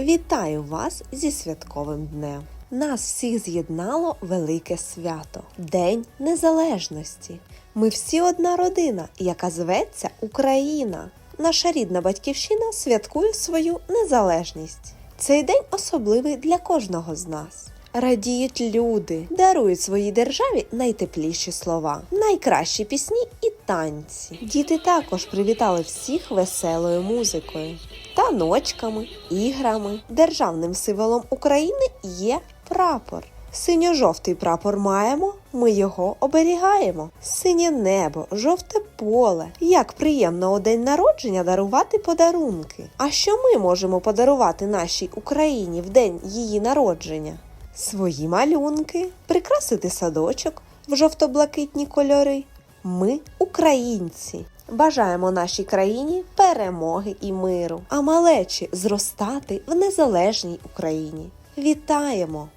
Вітаю вас зі святковим днем! Нас всіх з'єднало велике свято День Незалежності. Ми всі одна родина, яка зветься Україна. Наша рідна батьківщина святкує свою незалежність. Цей день особливий для кожного з нас. Радіють люди, дарують своїй державі найтепліші слова, найкращі пісні і танці. Діти також привітали всіх веселою музикою, таночками, іграми. Державним символом України є прапор. Синьо-жовтий прапор маємо, ми його оберігаємо. Синє небо, жовте поле. Як приємно у день народження дарувати подарунки. А що ми можемо подарувати нашій Україні в день її народження? Свої малюнки, прикрасити садочок в жовто-блакитні кольори. Ми українці. Бажаємо нашій країні перемоги і миру, а малечі зростати в незалежній Україні. Вітаємо!